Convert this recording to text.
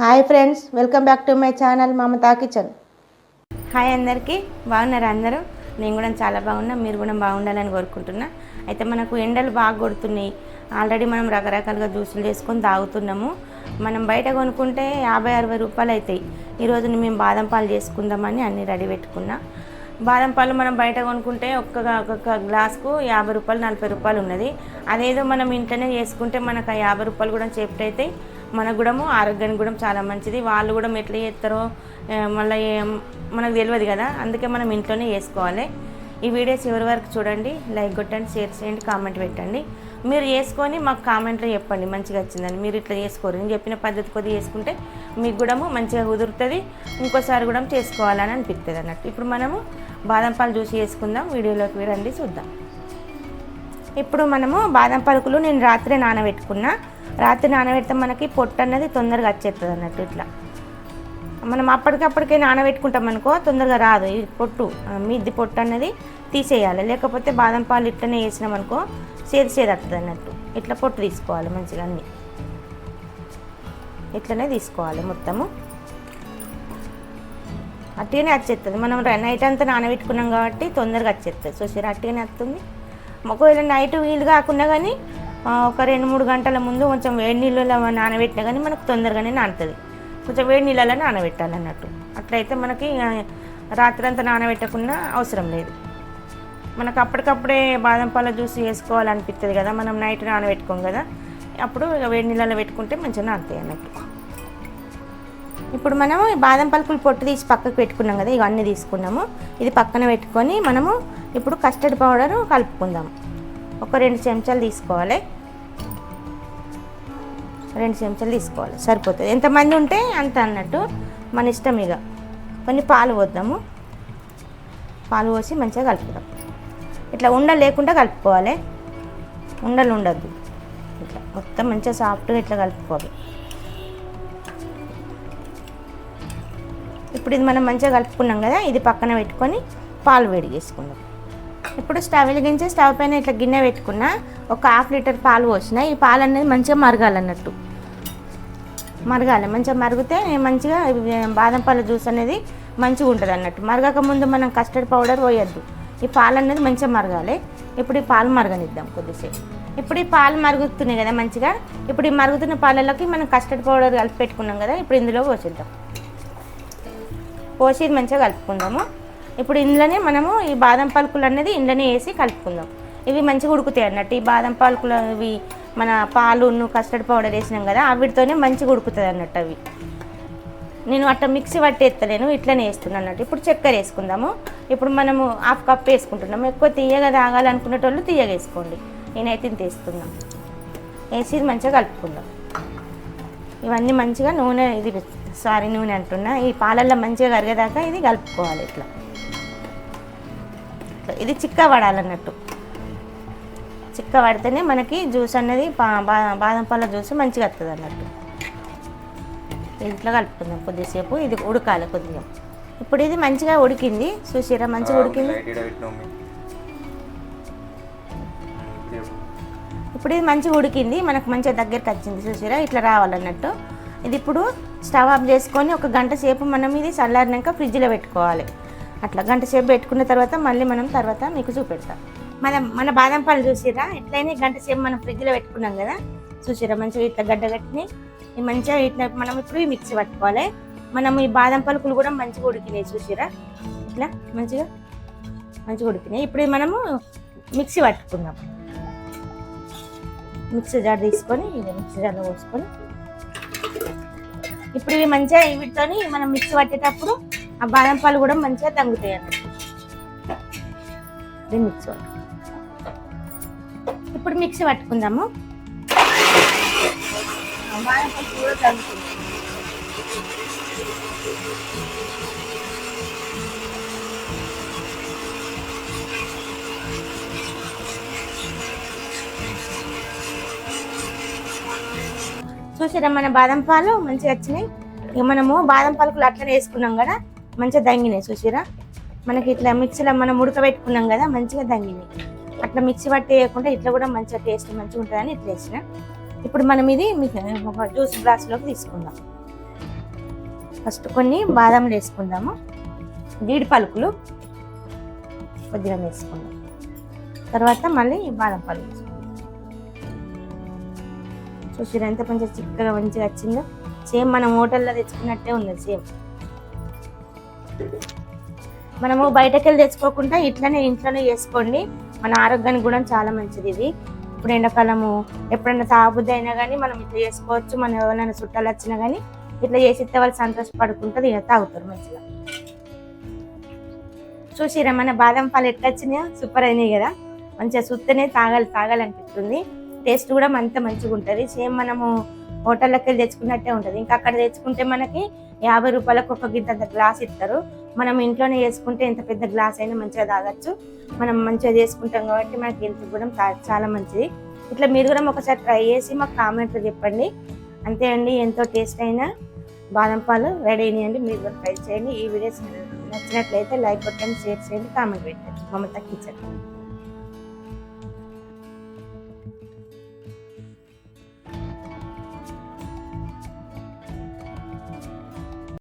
Hi friends welcome back to my channel Mamata kitchen. Hi అందరికీ బాగున్నారు అందరూ? నేను కూడా చాలా బాగున్నా మీరు కూడా బాగుండాలని కోరుకుంటున్నా. అయితే మనకు ఎండలు బాగా కొడుతున్నాయి. ఆల్రెడీ మనం రకరకాలుగా జ్యూసులు చేసుకొని తాగుతున్నాము. మనం బయట కొనుక్కుంటే యాభై అరవై రూపాయలు అవుతాయి. ఈరోజు మేము బాదం పాలు చేసుకుందామని అన్నీ రెడీ పెట్టుకున్నా. బాదం పాలు మనం బయట కొనుక్కుంటే ఒక్క ఒక్కొక్క గ్లాస్కు యాభై రూపాయలు నలభై రూపాయలు ఉన్నది. అదేదో మనం ఇంట్లోనే చేసుకుంటే మనకు ఆ యాభై రూపాయలు కూడా చేపట్ అవుతాయి. మనకు కూడా ఆరోగ్యానికి కూడా చాలా మంచిది. వాళ్ళు కూడా ఎట్లా చేస్తారో మళ్ళీ మనకు తెలియదు కదా. అందుకే మనం ఇంట్లోనే చేసుకోవాలి. ఈ వీడియో చివరి వరకు చూడండి లైక్ కొట్టండి షేర్ చేయండి కామెంట్ పెట్టండి. మీరు చేసుకొని మాకు కామెంట్లో చెప్పండి మంచిగా వచ్చిందని. మీరు ఇట్లా చేసుకోరు. నేను చెప్పిన పద్ధతి కొద్దిగా చేసుకుంటే మీకు కూడా మంచిగా కుదురుతుంది. ఇంకోసారి కూడా చేసుకోవాలని అనిపిస్తుంది అన్నట్టు. ఇప్పుడు మనము బాదం పాలు చూసి చేసుకుందాం. వీడియోలోకి రండి చూద్దాం. ఇప్పుడు మనము బాదం పలుకులు నేను రాత్రి నానబెట్టుకున్నా. రాత్రి నానబెడితే మనకి పొట్టు అన్నది తొందరగా వచ్చేస్తుంది అన్నట్టు ఇట్లా. మనం అప్పటికప్పటికే నానబెట్టుకుంటాం అనుకో తొందరగా రాదు ఈ పొట్టు మిద్ది పొట్టు అన్నది తీసేయాలి. లేకపోతే బాదం పాలు ఇట్లనే వేసినాం అనుకో సేది సేది వస్తుంది అన్నట్టు. ఇట్లా పొట్టు తీసుకోవాలి మంచిగా అన్నీ. ఇట్లనే తీసుకోవాలి మొత్తము. అట్టిగానే వచ్చేస్తుంది మనం నైట్ అంతా నానబెట్టుకున్నాం కాబట్టి తొందరగా వచ్చేస్తుంది చూసారు అట్టిగానే వస్తుంది ఒకవేళ నైట్ వీలు కాకుండా కానీ ఒక రెండు మూడు గంటల ముందు కొంచెం వేడి నీళ్ళలో నానబెట్టినా కానీ మనకు తొందరగానే నానుతుంది. కొంచెం వేడి నీళ్ళలో నానబెట్టాలి అన్నట్టు. అట్లయితే మనకి రాత్రంతా నానబెట్టకుండా అవసరం లేదు. మనకు అప్పటికప్పుడే బాదం పాల జ్యూస్ వేసుకోవాలనిపిస్తుంది కదా మనం నైట్ నానబెట్టుకోం కదా అప్పుడు ఇక వేడి నీళ్ళలో పెట్టుకుంటే మంచిగా నానుతాయి అన్నట్టు. ఇప్పుడు మనము బాదం పలుకులు పొట్టు తీసి పక్కకు పెట్టుకున్నాం కదా ఇవన్నీ తీసుకున్నాము. ఇది పక్కన పెట్టుకొని మనము ఇప్పుడు కస్టర్డ్ పౌడర్ కలుపుకుందాము ఒక రెండు చెంచాలు తీసుకోవాలి. రెండు చెంచాలు తీసుకోవాలి. సరిపోతుంది. ఎంతమంది ఉంటే అంత అన్నట్టు మన ఇష్టం ఇక. కొన్ని పాలు పోద్దాము. పాలు పోసి మంచిగా కలుపుదాం. ఇట్లా ఉండలు లేకుండా కలుపుకోవాలి. ఉండలు ఉండద్దు. ఇట్లా మొత్తం మంచిగా సాఫ్ట్గా ఇట్లా కలుపుకోవాలి. ఇప్పుడు ఇది మనం మంచిగా కలుపుకున్నాం కదా ఇది పక్కన పెట్టుకొని పాలు వేడి చేసుకుందాం. ఇప్పుడు స్టవ్ వెలిగించి స్టవ్ పైన ఇట్లా గిన్నె పెట్టుకున్న ఒక హాఫ్ లీటర్ పాలు పోసిన. ఈ పాలు అనేది మంచిగా మరగాలన్నట్టు. మరగాలి. మంచిగా మరిగితే మంచిగా బాదం పాల జ్యూస్ అనేది మంచిగా ఉంటుంది అన్నట్టు మరగక ముందు మనం కస్టర్డ్ పౌడర్ పోయొద్దు. ఈ పాలు అనేది మంచిగా మరగాలి. ఇప్పుడు ఈ పాలు మరగనిద్దాం కొద్దిసేపు. ఇప్పుడు ఈ పాలు మరుగుతున్నాయి కదా మంచిగా. ఇప్పుడు ఈ మరుగుతున్న పాలలోకి మనం కస్టర్డ్ పౌడర్ కలిపి పెట్టుకున్నాం కదా ఇప్పుడు ఇందులో పోసిద్దాం. పోసి మంచిగా కలుపుకుందాము. ఇప్పుడు ఇందులోనే మనము ఈ బాదం పలుకులు అనేది ఇందులోనే వేసి కలుపుకుందాం. ఇవి మంచిగా ఉడుకుతాయి అన్నట్టు. ఈ బాదం పలుకులు ఇవి మన పాలును కస్టర్డ్ పౌడర్ వేసినాం కదా వీటితోనే మంచిగా ఉడుకుతుంది అన్నట్టు అవి. నేను అట్లా మిక్సీ పట్టి ఎత్తలేను ఇట్లనే వేస్తున్నాను అన్నట్టు. ఇప్పుడు చక్కెర వేసుకుందాము. ఇప్పుడు మనము హాఫ్ కప్ వేసుకుంటున్నాము. ఎక్కువ తీయగా తాగాలనుకునేటోళ్ళు తీయగా వేసుకోండి. నేనైతే ఇంత వేస్తున్నాను వేసి ఇది మంచిగా కలుపుకుందాం. ఇవన్నీ మంచిగా నూనె ఇది సారీ నూనె అంటున్నా. ఈ పాలల్లో మంచిగా కరిగేదాకా ఇది కలుపుకోవాలి ఇట్లా. ఇట్లా. ఇది చిక్క పడాలన్నట్టు చిక్క పడితేనే మనకి జ్యూస్ అనేది బాదం పాల జ్యూస్ మంచిగా వస్తుంది అన్నట్టు ఇట్లా కలుపుకుందాం కొద్దిసేపు. ఇది ఉడకాలి కొద్దిగా. ఇప్పుడు ఇది మంచిగా ఉడికింది. చూసిరా మంచిగా ఉడికింది. ఇప్పుడు ఇది మంచిగా ఉడికింది. మనకు మంచిగా దగ్గరికి వచ్చింది. చూసిరా ఇట్లా రావాలన్నట్టు. ఇది ఇప్పుడు స్టవ్ ఆఫ్ చేసుకొని ఒక గంట సేపు మనం ఇది చల్లారినాక ఫ్రిడ్జ్లో పెట్టుకోవాలి. అట్లా గంట సేపు పెట్టుకున్న తర్వాత మళ్ళీ మనం తర్వాత మీకు చూపెడతాం. మన మన బాదం పాలు చూసిరా ఎట్లయినా గంట సేపు మనం ఫ్రిడ్జ్లో పెట్టుకున్నాం కదా? చూసిరా మంచిగా ఇట్లా గడ్డ కట్టినాయి మంచిగా ఇట్లా మనం ఇప్పుడు మిక్సీ పట్టుకోవాలి. మనం ఈ బాదం పలుకులు కూడా మంచిగా ఉడికినాయి చూసిరా ఇట్లా మంచిగా మంచిగా ఉడికినాయి. ఇప్పుడు మనము మిక్సీ పట్టుకుందాం. మిక్సీ జార్ తీసుకొని ఇది మిక్సీ జార్లో పోసుకొని. ఇప్పుడు ఇవి మంచిగా వీటితోని మనం మిక్సీ పట్టేటప్పుడు ఆ బాదం పాలు కూడా మంచిగా తంగుతాయి అన్నట్టు ఇది మిక్సీ ఇప్పుడు మిక్సీ పట్టుకుందాము. బాదం పాలు కూడా తగ్గుతుంది చూసారా మన బాదం పాలు మంచిగా వచ్చినాయి. ఇక మనము బాదం పాలకులు అట్లనే వేసుకున్నాం కదా. మంచిగా దంగినాయి చూసిరా? మనకి ఇట్లా మిక్సీలో మనం ఉడకబెట్టుకున్నాం కదా మంచిగా దంగినాయి. అట్లా మిక్సీ పట్టి వేయకుండా ఇట్లా కూడా మంచిగా టేస్ట్ మంచిగా ఉంటుందని ఇట్లా వేసిన. ఇప్పుడు మనం ఇది ఒక జ్యూస్ గ్లాస్లోకి తీసుకుందాం. ఫస్ట్ కొన్ని బాదంలు వేసుకుందాము. జీడి పలుకులు కొద్దిగా వేసుకుందాం. తర్వాత మళ్ళీ బాదం పలుకు చూసిరా ఎంత కొంచెం చిక్కగా మంచిగా వచ్చిందో? సేమ్ మనం హోటల్లో తెచ్చుకున్నట్టే ఉంది సేమ్ మనము బయటకు వెళ్ళి తెచ్చుకోకుండా ఇట్లనే ఇంట్లోనే చేసుకోండి. మన ఆరోగ్యానికి కూడా చాలా మంచిది ఇది. ఇప్పుడు ఎండాకాలము ఎప్పుడైనా తాగుబుద్ధి అయినా కానీ మనం ఇట్లా చేసుకోవచ్చు. మనం ఎవరైనా చుట్టాలు వచ్చినా కానీ ఇట్లా చేసి ఇస్తే వాళ్ళు సంతోషపడుకుంటుంది ఇక తాగుతారు మంచిగా. చూసిరా మన బాదం పాలు ఎట్లా వచ్చినాయో? సూపర్ అయినాయి కదా. మంచిగా సుత్తనే తాగాలి తాగాలనిపిస్తుంది. టేస్ట్ కూడా అంత మంచిగా ఉంటుంది సేమ్ మనము హోటల్లోకి వెళ్ళి తెచ్చుకున్నట్టే ఉంటుంది. ఇంకా అక్కడ తెచ్చుకుంటే మనకి యాభై రూపాయలకు ఒక గింత గ్లాస్ ఇస్తారు. మనం ఇంట్లోనే చేసుకుంటే ఎంత పెద్ద గ్లాస్ అయినా మంచిగా తాగొచ్చు. మనం మంచిగా చేసుకుంటాం కాబట్టి మనకి హెల్త్ కూడా చాలా మంచిది. ఇట్లా మీరు కూడా ఒకసారి ట్రై చేసి మాకు కామెంట్లో చెప్పండి. అంతే అండి ఎంతో టేస్ట్ అయినా బాదం పాలు రెడీ అయినాయండి మీరు కూడా ట్రై చేయండి. ఈ వీడియోస్ నచ్చినట్లయితే లైక్ కొట్టండి షేర్ చేయండి కామెంట్ పెట్టండి. మమత కిచెన్.